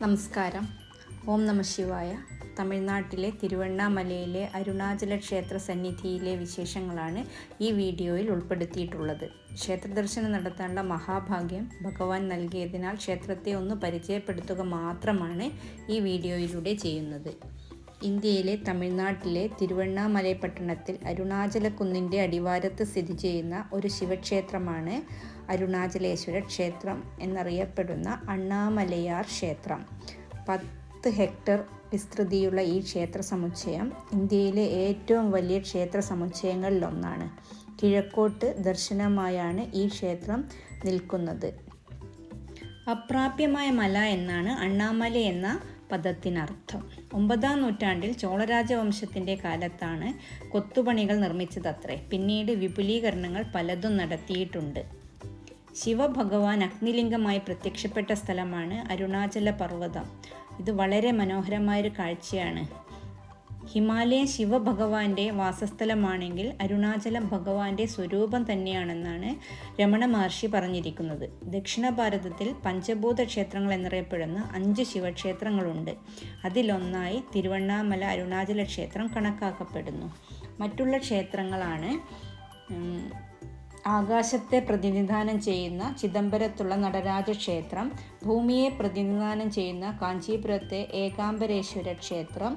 നമസ്കാരം. ഓം നമ ശിവായ. തമിഴ്നാട്ടിലെ തിരുവണ്ണാമലയിലെ അരുണാചല ക്ഷേത്ര സന്നിധിയിലെ വിശേഷങ്ങളാണ് ഈ വീഡിയോയിൽ ഉൾപ്പെടുത്തിയിട്ടുള്ളത്. ക്ഷേത്രദർശനം നടത്താനുള്ള മഹാഭാഗ്യം ഭഗവാൻ നൽകിയതിനാൽ ക്ഷേത്രത്തെ ഒന്ന് പരിചയപ്പെടുത്തുക മാത്രമാണ് ഈ വീഡിയോയിലൂടെ ചെയ്യുന്നത്. ഇന്ത്യയിലെ തമിഴ്നാട്ടിലെ തിരുവണ്ണാമലൈ പട്ടണത്തിൽ അരുണാചലക്കുന്നിന്റെ അടിവാരത്ത് സ്ഥിതി ചെയ്യുന്ന ഒരു ശിവക്ഷേത്രമാണ് അരുണാചലേശ്വര ക്ഷേത്രം എന്നറിയപ്പെടുന്ന അണ്ണാമലയാർ ക്ഷേത്രം. പത്ത് ഹെക്ടർ വിസ്തൃതിയുള്ള ഈ ക്ഷേത്ര സമുച്ചയം ഇന്ത്യയിലെ ഏറ്റവും വലിയ ക്ഷേത്ര സമുച്ചയങ്ങളിലൊന്നാണ്. കിഴക്കോട്ട് ദർശനമായാണ് ഈ ക്ഷേത്രം നിൽക്കുന്നത്. അപ്രാപ്യമായ മല എന്നാണ് അണ്ണാമല എന്ന പദത്തിനർത്ഥം. ഒമ്പതാം നൂറ്റാണ്ടിൽ ചോളരാജവംശത്തിന്റെ കാലത്താണ് കൊത്തുപണികൾ നിർമ്മിച്ചതത്രേ. പിന്നീട് വിപുലീകരണങ്ങൾ പലതും നടത്തിയിട്ടുണ്ട്. ശിവഭഗവാൻ അഗ്നിലിംഗമായി പ്രത്യക്ഷപ്പെട്ട സ്ഥലമാണ് അരുണാചല പർവതം ഇത് വളരെ മനോഹരമായൊരു കാഴ്ചയാണ്. ഹിമാലയൻ ശിവഭഗവാന്റെ വാസസ്ഥലമാണെങ്കിൽ അരുണാചലം ഭഗവാന്റെ സ്വരൂപം തന്നെയാണെന്നാണ് രമണ മഹർഷി പറഞ്ഞിരിക്കുന്നത്. ദക്ഷിണ ഭാരതത്തിൽ പഞ്ചഭൂത ക്ഷേത്രങ്ങൾ എന്നറിയപ്പെടുന്ന അഞ്ച് ശിവക്ഷേത്രങ്ങളുണ്ട്. അതിലൊന്നായി തിരുവണ്ണാമല അരുണാചല ക്ഷേത്രം കണക്കാക്കപ്പെടുന്നു. മറ്റുള്ള ക്ഷേത്രങ്ങളാണ് ആകാശത്തെ പ്രതിനിധാനം ചെയ്യുന്ന ചിദംബരത്തുള്ള നടരാജ ക്ഷേത്രം ഭൂമിയെ പ്രതിനിധാനം ചെയ്യുന്ന കാഞ്ചീപുരത്തെ ഏകാംബരേശ്വര ക്ഷേത്രം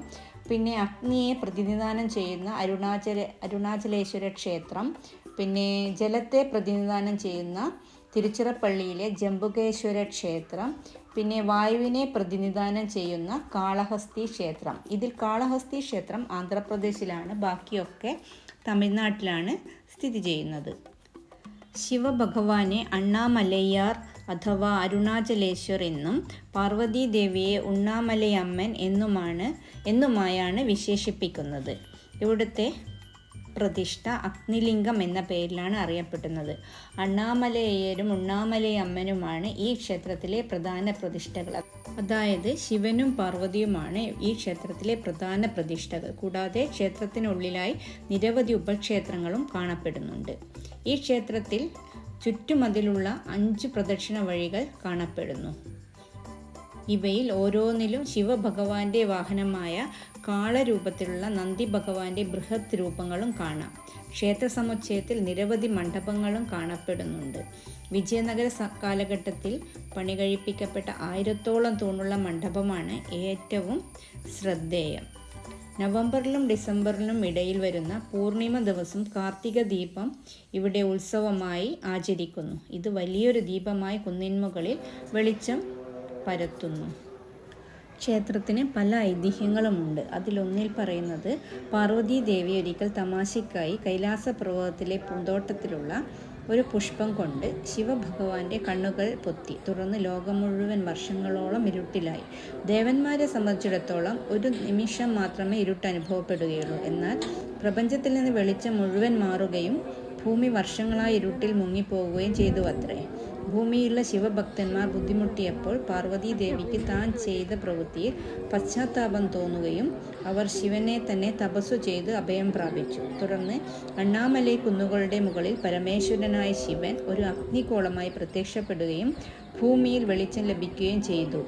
പിന്നെ അഗ്നിയെ പ്രതിനിധാനം ചെയ്യുന്ന അരുണാചല അരുണാചലേശ്വര ക്ഷേത്രം പിന്നെ ജലത്തെ പ്രതിനിധാനം ചെയ്യുന്ന തിരുച്ചിറപ്പള്ളിയിലെ ജംബുകേശ്വര ക്ഷേത്രം പിന്നെ വായുവിനെ പ്രതിനിധാനം ചെയ്യുന്ന കാളഹസ്തി ക്ഷേത്രം. ഇതിൽ കാളഹസ്തി ക്ഷേത്രം ആന്ധ്രാപ്രദേശിലാണ് ബാക്കിയൊക്കെ തമിഴ്നാട്ടിലാണ് സ്ഥിതി ചെയ്യുന്നത്. ശിവഭഗവാനെ അണ്ണാമലയ്യാർ അഥവാ അരുണാചലേശ്വർ എന്നും പാർവതീദേവിയെ ഉണ്ണാമലയമ്മൻ എന്നുമാണ് എന്നുമായാണ് വിശേഷിപ്പിക്കുന്നത്. ഇവിടുത്തെ പ്രതിഷ്ഠ അഗ്നിലിംഗം എന്ന പേരിലാണ് അറിയപ്പെടുന്നത്. അണ്ണാമലയ്യരും ഉണ്ണാമലയമ്മനുമാണ് ഈ ക്ഷേത്രത്തിലെ പ്രധാന പ്രതിഷ്ഠകൾ. അതായത് ശിവനും പാർവതിയുമാണ് ഈ ക്ഷേത്രത്തിലെ പ്രധാന പ്രതിഷ്ഠകൾ. കൂടാതെ ക്ഷേത്രത്തിനുള്ളിലായി നിരവധി ഉപക്ഷേത്രങ്ങളും കാണപ്പെടുന്നുണ്ട്. ഈ ക്ഷേത്രത്തിൽ ചുറ്റുമതിലുള്ള അഞ്ച് പ്രദക്ഷിണ വഴികൾ കാണപ്പെടുന്നു. ഇവയിൽ ഓരോന്നിലും ശിവഭഗവാന്റെ വാഹനമായ കാളരൂപത്തിലുള്ള നന്ദി ഭഗവാന്റെ ബൃഹത് രൂപങ്ങളും കാണാം. ക്ഷേത്ര സമുച്ചയത്തിൽ നിരവധി മണ്ഡപങ്ങളും കാണപ്പെടുന്നുണ്ട്. വിജയനഗര കാലഘട്ടത്തിൽ പണി കഴിപ്പിക്കപ്പെട്ട ആയിരത്തോളം തൂണുള്ള മണ്ഡപമാണ് ഏറ്റവും ശ്രദ്ധേയം. നവംബറിലും ഡിസംബറിലും ഇടയിൽ വരുന്ന പൂർണിമ ദിവസം കാർത്തിക ദീപം ഇവിടെ ഉത്സവമായി ആചരിക്കുന്നു. ഇത് വലിയൊരു ദീപമായി കുന്നിന്മുകളിൽ വെളിച്ചം പരത്തുന്നു. ക്ഷേത്രത്തിന് പല ഐതിഹ്യങ്ങളുമുണ്ട്. അതിലൊന്നിൽ പറയുന്നത് പാർവതീദേവി ഒരിക്കൽ തമാശയ്ക്കായി കൈലാസ പർവതത്തിലെ പൂന്തോട്ടത്തിലുള്ള ഒരു പുഷ്പം കൊണ്ട് ശിവഭഗവാന്റെ കണ്ണുകൾ പൊത്തി. തുടർന്ന് ലോകം മുഴുവൻ വർഷങ്ങളോളം ഇരുട്ടിലായി. ദേവന്മാരെ സംബന്ധിച്ചിടത്തോളം ഒരു നിമിഷം മാത്രമേ ഇരുട്ട് അനുഭവപ്പെടുകയുള്ളൂ. എന്നാൽ പ്രപഞ്ചത്തിൽ നിന്ന് വെളിച്ചം മുഴുവൻ മാറുകയും ഭൂമി വർഷങ്ങളായി ഇരുട്ടിൽ മുങ്ങിപ്പോവുകയും ചെയ്തു അത്രേ. ഭൂമിയിലുള്ള ശിവഭക്തന്മാർ ബുദ്ധിമുട്ടിയപ്പോൾ പാർവതീദേവിക്ക് താൻ ചെയ്ത പ്രവൃത്തിയിൽ പശ്ചാത്താപം തോന്നുകയും അവർ ശിവനെ തന്നെ തപസ്സു ചെയ്ത് അഭയം പ്രാപിച്ചു. തുടർന്ന് അണ്ണാമലൈ കുന്നുകളുടെ മുകളിൽ പരമേശ്വരനായ ശിവൻ ഒരു അഗ്നികോളമായി പ്രത്യക്ഷപ്പെടുകയും ഭൂമിയിൽ വെളിച്ചം ലഭിക്കുകയും ചെയ്തു.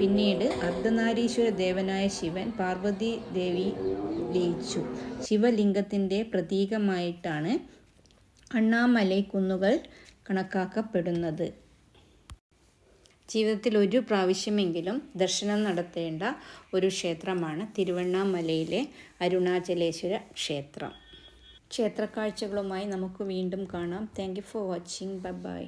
പിന്നീട് അർദ്ധനാരീശ്വര ദേവനായ ശിവൻ പാർവതി ദേവി ലയിച്ചു. ശിവലിംഗത്തിന്റെ പ്രതീകമായിട്ടാണ് അണ്ണാമലൈ കുന്നുകൾ കണക്കാക്കപ്പെടുന്നത്. ജീവിതത്തിൽ ഒരു പ്രാവശ്യമെങ്കിലും ദർശനം നടത്തേണ്ട ഒരു ക്ഷേത്രമാണ് തിരുവണ്ണാമലയിലെ അരുണാചലേശ്വര ക്ഷേത്രം. ക്ഷേത്രക്കാഴ്ചകളുമായി നമുക്ക് വീണ്ടും കാണാം. Thank you for watching bye bye